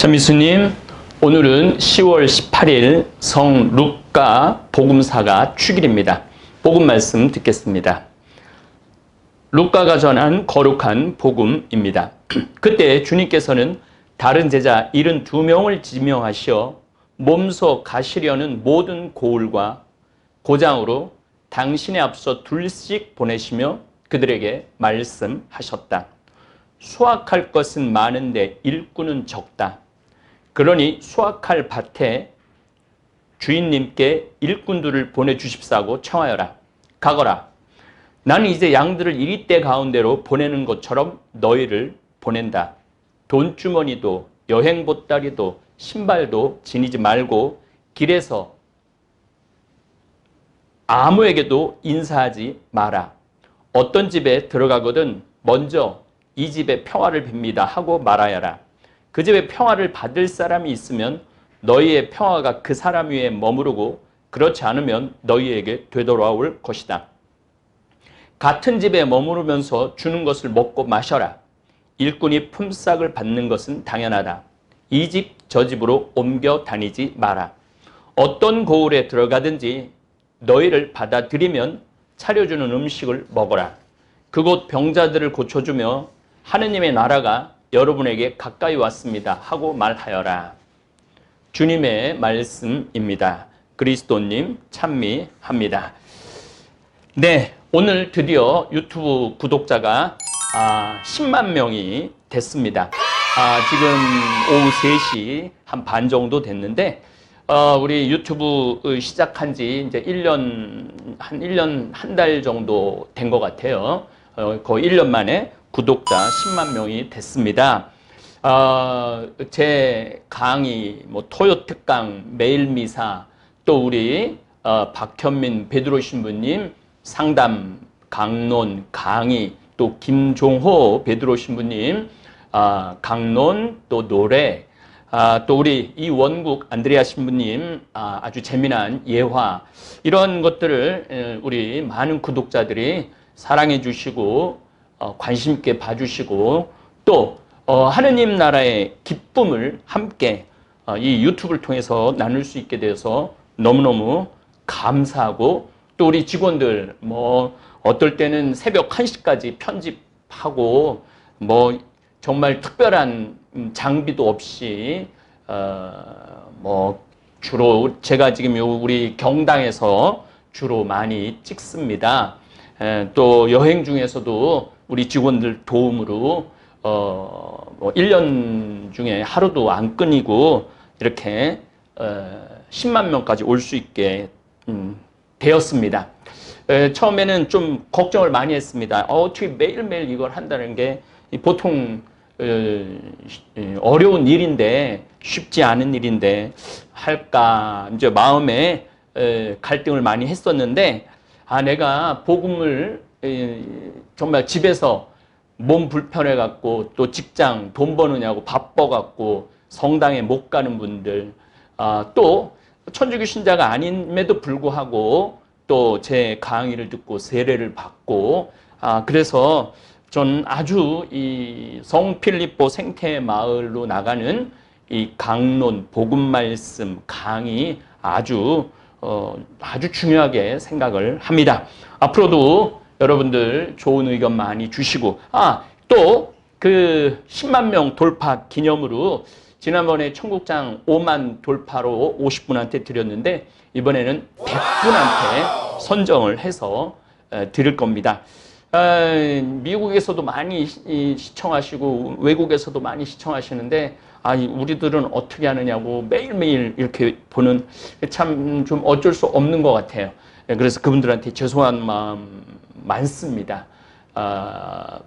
참미수님, 오늘은 10월 18일 성 루카 복음사가 축일입니다. 복음 말씀 듣겠습니다. 루카가 전한 거룩한 복음입니다. 그때 주님께서는 다른 제자 72명을 지명하시어 몸소 가시려는 모든 고을과 고장으로 당신에 앞서 둘씩 보내시며 그들에게 말씀하셨다. 수확할 것은 많은데 일꾼은 적다. 그러니 수확할 밭에 주인님께 일꾼들을 보내주십사고 청하여라. 가거라. 나는 이제 양들을 이리때 가운데로 보내는 것처럼 너희를 보낸다. 돈주머니도 여행 보따리도 신발도 지니지 말고 길에서 아무에게도 인사하지 마라. 어떤 집에 들어가거든 먼저 이 집에 평화를 빕니다 하고 말하여라. 그 집에 평화를 받을 사람이 있으면 너희의 평화가 그 사람 위에 머무르고 그렇지 않으면 너희에게 되돌아올 것이다. 같은 집에 머무르면서 주는 것을 먹고 마셔라. 일꾼이 품삯을 받는 것은 당연하다. 이 집, 저 집으로 옮겨 다니지 마라. 어떤 고을에 들어가든지 너희를 받아들이면 차려주는 음식을 먹어라. 그곳 병자들을 고쳐주며 하느님의 나라가 여러분에게 가까이 왔습니다. 하고 말하여라. 주님의 말씀입니다. 그리스도님 찬미합니다. 네, 오늘 드디어 유튜브 구독자가 아, 10만 명이 됐습니다. 아, 지금 오후 3시 한 반 정도 됐는데, 어, 우리 유튜브 시작한 지 이제 1년, 한 1년, 한 달 정도 된 것 같아요. 어, 거의 1년 만에 구독자 10만 명이 됐습니다. 어, 제 강의, 뭐 토요 특강, 매일 미사, 또 우리 어, 박현민 베드로 신부님 상담, 강론, 강의, 또 김종호 베드로 신부님 아, 강론, 또 노래, 아, 또 우리 이원국 안드레아 신부님 아, 아주 재미난 예화 이런 것들을 우리 많은 구독자들이 사랑해 주시고 어, 관심 있게 봐주시고 또 어, 하느님 나라의 기쁨을 함께 어, 이 유튜브를 통해서 나눌 수 있게 돼서 너무너무 감사하고 또 우리 직원들 뭐 어떨 때는 새벽 1시까지 편집하고 뭐 정말 특별한 장비도 없이 어뭐 주로 제가 지금 요 우리 경당에서 주로 많이 찍습니다. 또 여행 중에서도 우리 직원들 도움으로 어, 뭐 1년 중에 하루도 안 끊이고 이렇게 어, 10만 명까지 올 수 있게 음, 되었습니다. 에, 처음에는 좀 걱정을 많이 했습니다. 어, 어떻게 매일매일 이걸 한다는 게 보통 어, 려운 일인데 쉽지 않은 일인데 할까 이제 마음에 갈등을 많이 했었는데 아 내가 복음을 정말 집에서 몸 불편해 갖고 또 직장 돈 버느냐고 바빠 갖고 성당에 못 가는 분들 아, 또 천주교 신자가 아님에도 불구하고 또 제 강의를 듣고 세례를 받고 아, 그래서 전 아주 이 성필리포 생태 마을로 나가는 이 강론 복음 말씀 강의 아주 어, 아주 중요하게 생각을 합니다. 앞으로도 여러분들 좋은 의견 많이 주시고 아 또 그 10만 명 돌파 기념으로 지난번에 청국장 5만 돌파로 50분한테 드렸는데 이번에는 100분한테 선정을 해서 드릴 겁니다. 아, 미국에서도 많이 시청하시고 외국에서도 많이 시청하시는데 아, 우리들은 어떻게 하느냐고 매일매일 이렇게 보는 참 좀 어쩔 수 없는 것 같아요. 그래서 그분들한테 죄송한 마음 많습니다. 아,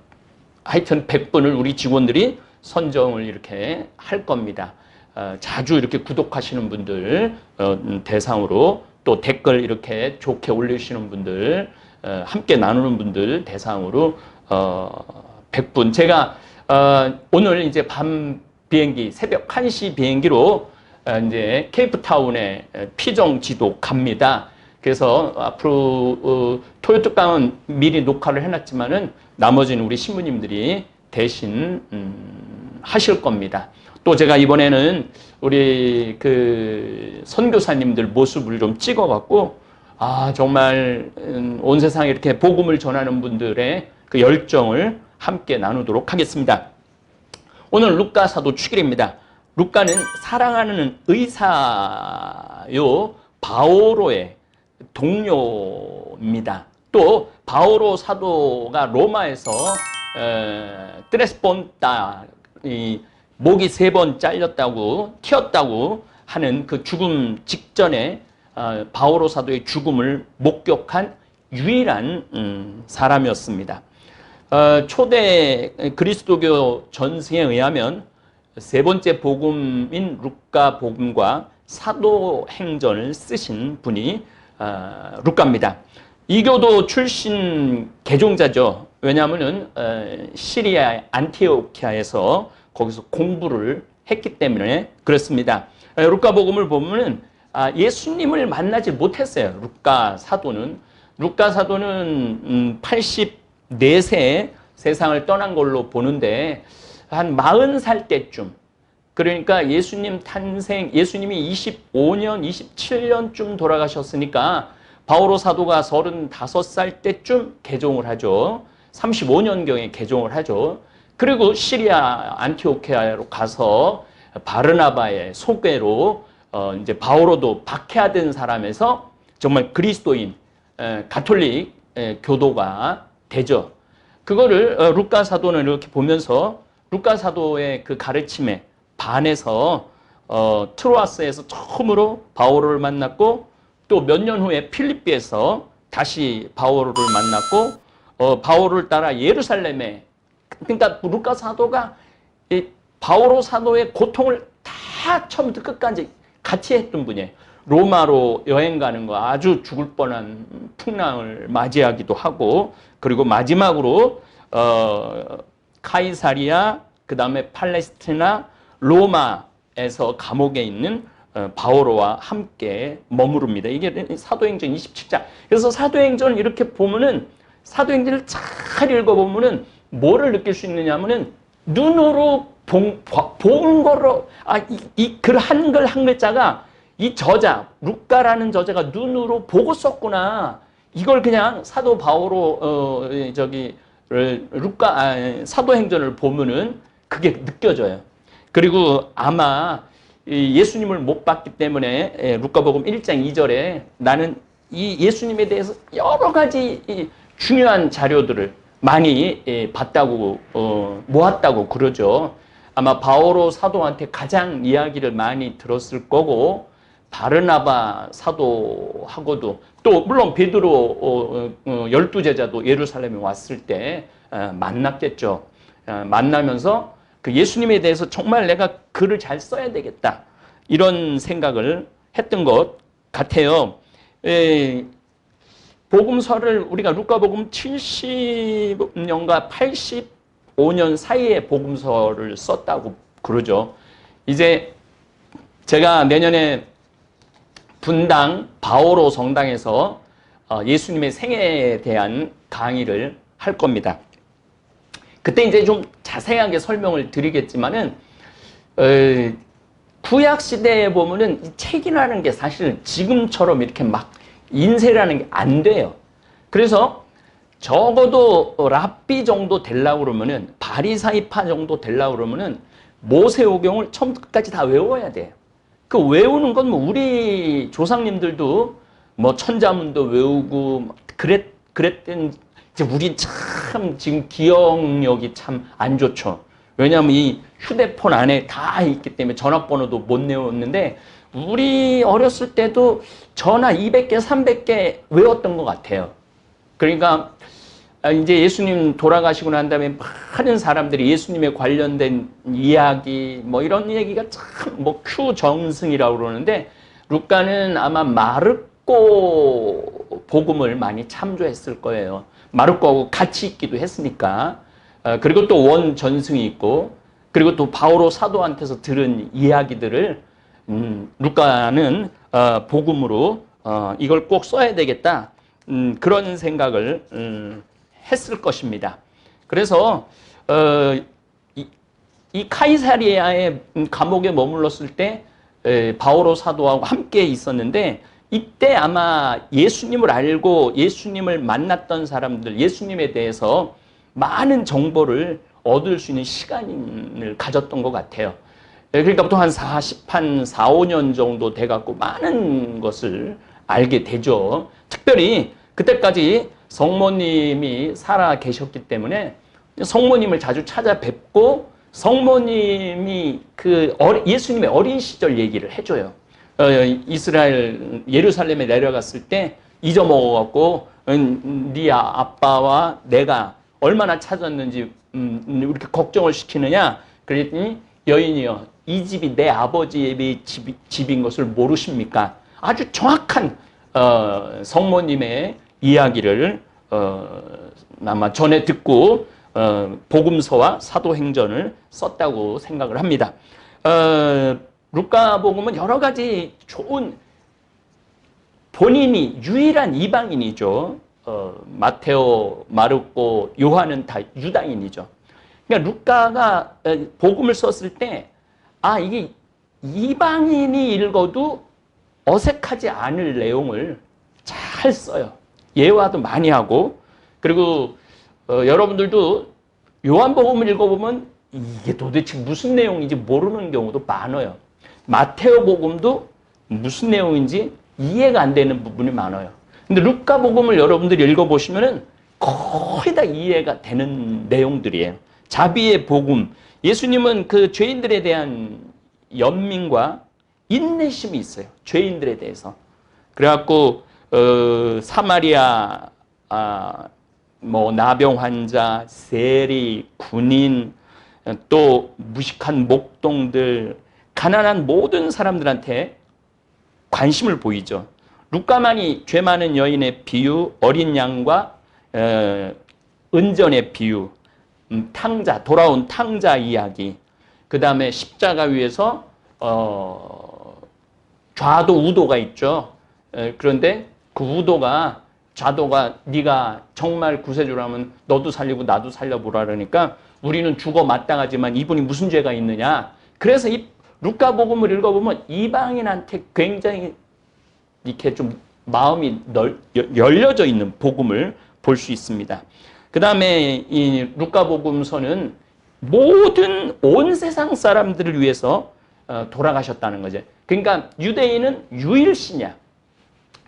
하여튼 100분을 우리 직원들이 선정을 이렇게 할 겁니다. 아, 자주 이렇게 구독하시는 분들 어, 대상으로 또 댓글 이렇게 좋게 올리시는 분들 어, 함께 나누는 분들 대상으로 어, 100분 제가 어, 오늘 이제 밤 비행기 새벽 1시 비행기로 어, 이제 케이프타운에 피정 지도 갑니다. 그래서 앞으로 어, 토요 특강은 미리 녹화를 해놨지만은 나머지는 우리 신부님들이 대신 음, 하실 겁니다. 또 제가 이번에는 우리 그 선교사님들 모습을 좀 찍어갖고 아 정말 음, 온 세상에 이렇게 복음을 전하는 분들의 그 열정을 함께 나누도록 하겠습니다. 오늘 루카 사도 축일입니다. 루카는 사랑하는 의사요 바오로의 동료입니다. 또 바오로 사도가 로마에서 이 목이 세 번 잘렸다고 튀었다고 하는 그 죽음 직전에 어, 바오로 사도의 죽음을 목격한 유일한 음, 사람이었습니다. 어, 초대 그리스도교 전승에 의하면 세 번째 복음인 루카 복음과 사도행전을 쓰신 분이 어, 루카입니다. 이교도 출신 개종자죠. 왜냐하면은 어, 시리아 안티오키아에서 거기서 공부를 했기 때문에 그렇습니다. 어, 루카 복음을 보면은 아, 예수님을 만나지 못했어요. 루카 사도는 루카 사도는 음, 84세에 세상을 떠난 걸로 보는데 한 40살 때쯤 그러니까 예수님 탄생 예수님이 25년 27년쯤 돌아가셨으니까 바오로 사도가 35살 때쯤 개종을 하죠. 35년경에 개종을 하죠. 그리고 시리아 안티오케아로 가서 바르나바의 소개로 어 이제 바오로도 박해하던 사람에서 정말 그리스도인 에, 가톨릭 에, 교도가 되죠. 그거를 어, 루카 사도는 이렇게 보면서 루카 사도의 그 가르침에 반해서 어, 트로아스에서 처음으로 바오로를 만났고 또 몇 년 후에 필리피에서 다시 바오로를 만났고 어, 바오로를 따라 예루살렘에 그러니까 루카 사도가 이 바오로 사도의 고통을 다 처음부터 끝까지 같이 했던 분이에요. 로마로 여행 가는 거 아주 죽을 뻔한 풍랑을 맞이하기도 하고 그리고 마지막으로 어, 카이사리아 그 다음에 팔레스티나 로마에서 감옥에 있는 어, 바오로와 함께 머무릅니다. 이게 사도행전 27장. 그래서 사도행전을 이렇게 보면은 사도행전을 잘 읽어보면은 뭐를 느낄 수 있느냐면은 눈으로 본, 본 거로 아이글 한글 한 글자가 이 저자 루카라는 저자가 눈으로 보고 썼구나. 이걸 그냥 사도 바오로 어 저기 루카 아, 사도행전을 보면은 그게 느껴져요. 그리고 아마 예수님을 못 봤기 때문에 예, 루카복음 1장 2절에 나는 이 예수님에 대해서 여러 가지 중요한 자료들을 많이 예, 봤다고 어, 모았다고 그러죠. 아마 바오로 사도한테 가장 이야기를 많이 들었을 거고 바르나바 사도하고도 또 물론 베드로 어, 어, 열두 제자도 예루살렘에 왔을 때 만났겠죠. 만나면서 그 예수님에 대해서 정말 내가 글을 잘 써야 되겠다. 이런 생각을 했던 것 같아요. 에, 복음서를 우리가 루카복음 70년과 85년 사이에 복음서를 썼다고 그러죠. 이제 제가 내년에 분당 바오로 성당에서 어, 예수님의 생애에 대한 강의를 할 겁니다. 그때 이제 좀 자세하게 설명을 드리겠지만은 어, 구약 시대에 보면은 책이라는 게 사실 지금처럼 이렇게 막 인쇄라는 게 안 돼요. 그래서 적어도 랍비 정도 되려고 그러면은 바리사이파 정도 되려고 그러면은 모세오경을 처음부터 끝까지 다 외워야 돼요. 그 외우는 건 뭐 우리 조상님들도 뭐 천자문도 외우고 그랬 그랬던 이제 우리 참 지금 기억력이 참 안 좋죠. 왜냐하면 이 휴대폰 안에 다 있기 때문에 전화번호도 못 내웠는데 우리 어렸을 때도 전화 200개, 300개 외웠던 것 같아요. 그러니까 이제 예수님 돌아가시고 난 다음에 많은 사람들이 예수님에 관련된 이야기 뭐 이런 얘기가 참 뭐 큐 정승이라고 그러는데 루카는 아마 마르코 복음을 많이 참조했을 거예요. 마르코하고 같이 있기도 했으니까. 어, 그리고 또 원 전승이 있고 그리고 또 바오로 사도한테서 들은 이야기들을 음, 루카는 어, 복음으로 어, 이걸 꼭 써야 되겠다 음, 그런 생각을 음, 했을 것입니다. 그래서 어, 이, 이 카이사리아의 감옥에 머물렀을 때 에, 바오로 사도하고 함께 있었는데 이때 아마 예수님을 알고 예수님을 만났던 사람들, 예수님에 대해서 많은 정보를 얻을 수 있는 시간을 가졌던 것 같아요. 예, 그러니까 보통 한 40, 한 4, 5년 정도 돼갖고 많은 것을 알게 되죠. 특별히 그때까지 성모님이 살아 계셨기 때문에 성모님을 자주 찾아뵙고 성모님이 그 예수님의 어린 시절 얘기를 해줘요. 어, 이스라엘 예루살렘에 내려갔을 때 잊어먹어갖고 음, 네 아빠와 내가 얼마나 찾았는지 음, 이렇게 걱정을 시키느냐 그랬더니 여인이여 이 집이 내 아버지의 집, 인 것을 모르십니까? 아주 정확한 어, 성모님의 이야기를 어, 아마 전에 듣고 어, 복음서와 사도행전을 썼다고 생각을 합니다. 어, 루카복음은 여러 가지 좋은 본인이 유일한 이방인이죠. 어, 마테오, 마르코, 요한은 다 유다인이죠. 그러니까 루카가 어, 복음을 썼을 때, 아, 이게 이방인이 읽어도 어색하지 않을 내용을 잘 써요. 예화도 많이 하고, 그리고 어, 여러분들도 요한복음을 읽어보면 이게 도대체 무슨 내용인지 모르는 경우도 많아요. 마테오 복음도 무슨 내용인지 이해가 안 되는 부분이 많아요. 근데 루카 복음을 여러분들이 읽어보시면은 거의 다 이해가 되는 내용들이에요. 자비의 복음. 예수님은 그 죄인들에 대한 연민과 인내심이 있어요. 죄인들에 대해서. 그래갖고, 어, 사마리아, 아, 뭐, 나병 환자, 세리, 군인, 또 무식한 목동들, 가난한 모든 사람들한테 관심을 보이죠. 루카만이 죄 많은 여인의 비유, 어린 양과 어, 은전의 비유, 음, 탕자, 돌아온 탕자 이야기, 그 다음에 십자가 위에서 어, 좌도 우도가 있죠. 에, 그런데 그 우도가 좌도가 네가 정말 구세주라면 너도 살리고 나도 살려보라 그러니까 우리는 죽어 마땅하지만 이분이 무슨 죄가 있느냐. 그래서 이 루카복음을 읽어보면 이방인한테 굉장히 이렇게 좀 마음이 널, 열려져 있는 복음을 볼 수 있습니다. 그 다음에 이 루카복음서는 모든 온 세상 사람들을 위해서 어, 돌아가셨다는 거죠. 그러니까 유대인은 유일신이야.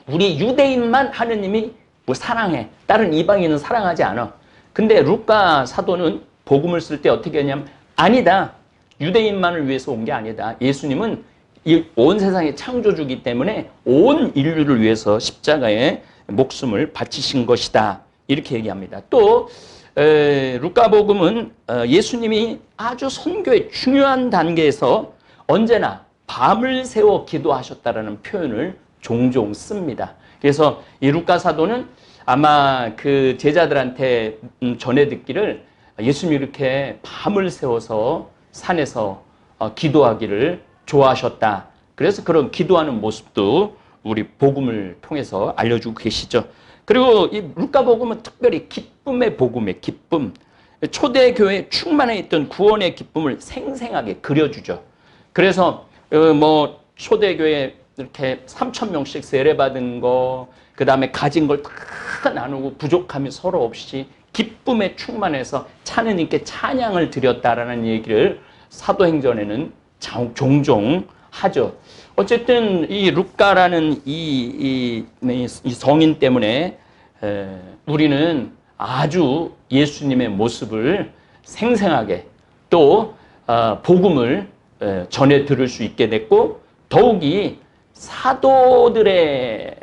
우리 유대인만 하느님이 뭐 사랑해. 다른 이방인은 사랑하지 않아. 근데 루카 사도는 복음을 쓸 때 어떻게 하냐면 아니다. 유대인만을 위해서 온 게 아니다. 예수님은 이온 세상의 창조주기 때문에 온 인류를 위해서 십자가에 목숨을 바치신 것이다. 이렇게 얘기합니다. 또 에, 루카복음은 어, 예수님이 아주 선교의 중요한 단계에서 언제나 밤을 새워 기도하셨다라는 표현을 종종 씁니다. 그래서 이 루카 사도는 아마 그 제자들한테 음, 전해 듣기를 예수님이 이렇게 밤을 새워서 산에서 어, 기도하기를 좋아하셨다. 그래서 그런 기도하는 모습도 우리 복음을 통해서 알려주고 계시죠. 그리고 이 루카 복음은 특별히 기쁨의 복음의 기쁨, 초대교회 충만해 있던 구원의 기쁨을 생생하게 그려주죠. 그래서 어, 뭐 초대교회 이렇게 3천 명씩 세례받은 거, 그 다음에 가진 걸 다 나누고 부족함이 서로 없이 기쁨에 충만해서 차느님께 찬양을 드렸다라는 얘기를 사도행전에는 종종 하죠. 어쨌든 이 루카라는 이, 이, 이 성인 때문에 에, 우리는 아주 예수님의 모습을 생생하게 또 어, 복음을 에, 전해 들을 수 있게 됐고 더욱이 사도들의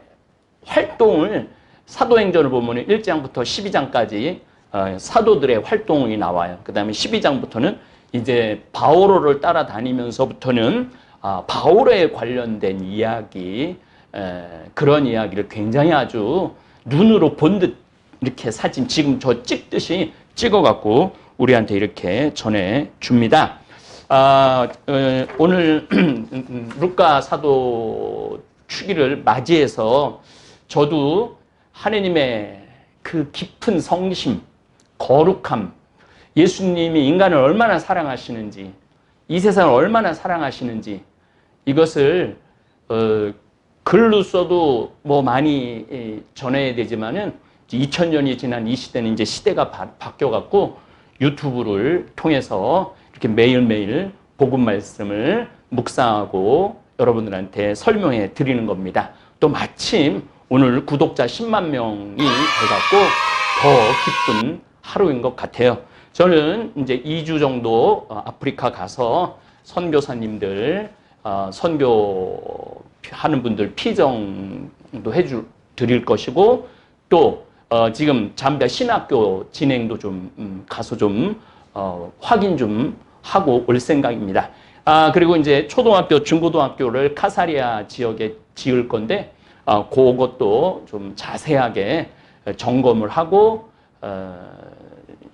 활동을 사도행전을 보면 1장부터 12장까지 어, 사도들의 활동이 나와요. 그 다음에 12장부터는 이제 바오로를 따라다니면서부터는 아, 바오로에 관련된 이야기, 그런 이야기를 굉장히 아주 눈으로 본 듯 이렇게 사진 지금 저 찍듯이 찍어갖고 우리한테 이렇게 전해 줍니다. 아, 어, 오늘 루카 사도 축일을 맞이해서 저도 하느님의 그 깊은 성심, 거룩함, 예수님이 인간을 얼마나 사랑하시는지, 이 세상을 얼마나 사랑하시는지 이것을 어, 글로 써도 뭐 많이 예, 전해야 되지만은 2000년이 지난 이 시대는 이제 시대가 바, 바뀌어 갖고 유튜브를 통해서 이렇게 매일매일 복음 말씀을 묵상하고 여러분들한테 설명해 드리는 겁니다. 또 마침 오늘 구독자 10만 명이 돼갖고 더 기쁜 하루인 것 같아요. 저는 이제 2주 정도 어, 아프리카 가서 선교사님들, 어, 선교 하는 분들 피정도 해줄 드릴 것이고 또 어, 지금 잠비아 신학교 진행도 좀 음, 가서 좀 어, 확인 좀 하고 올 생각입니다. 아 그리고 이제 초등학교, 중고등학교를 카사리아 지역에 지을 건데 어, 그것도 좀 자세하게 점검을 하고 어,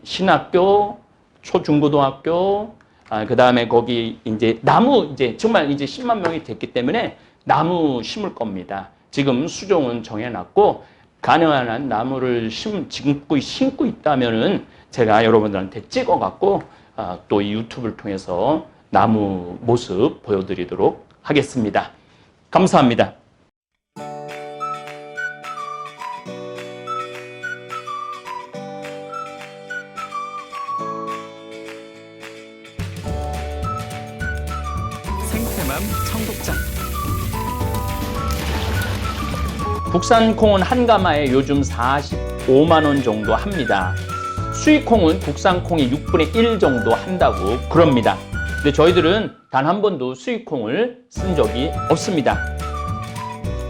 신학교, 초중고등학교, 아, 그 다음에 거기 이제 나무 이제 정말 이제 10만 명이 됐기 때문에 나무 심을 겁니다. 지금 수종은 정해놨고 가능한 한 나무를 심, 심고, 심고 있다면은 제가 여러분들한테 찍어갖고 아, 또이 유튜브를 통해서 나무 모습 보여드리도록 하겠습니다. 감사합니다. 국산 콩은 한 가마에 요즘 45만 원 정도 합니다. 수입 콩은 국산 콩이 6분의 1 정도 한다고 그럽니다. 근데 저희들은 단 한 번도 수입 콩을 쓴 적이 없습니다.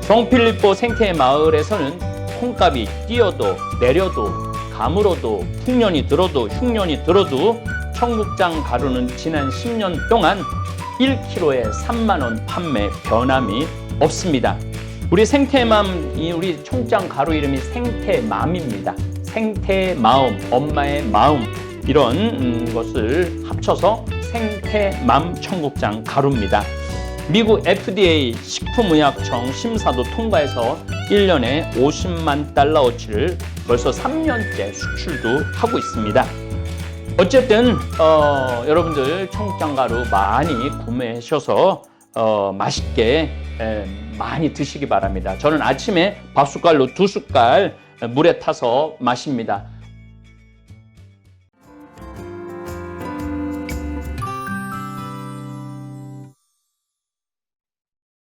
성필리포 생태 마을에서는 콩값이 뛰어도 내려도 가물어도 풍년이 들어도 흉년이 들어도 청국장 가루는 지난 10년 동안 1kg에 3만 원 판매 변함이 없습니다. 우리 생태맘, 이 우리 청국장 가루 이름이 생태맘입니다. 생태 마음, 엄마의 마음 이런 음, 것을 합쳐서 생태맘 청국장 가루입니다. 미국 FDA 식품의약청 심사도 통과해서 1년에 50만 달러어치를 벌써 3년째 수출도 하고 있습니다. 어쨌든 어, 여러분들 청국장 가루 많이 구매하셔서 어, 맛있게 에, 많이 드시기 바랍니다. 저는 아침에 밥 숟갈로 두 숟갈 물에 타서 마십니다.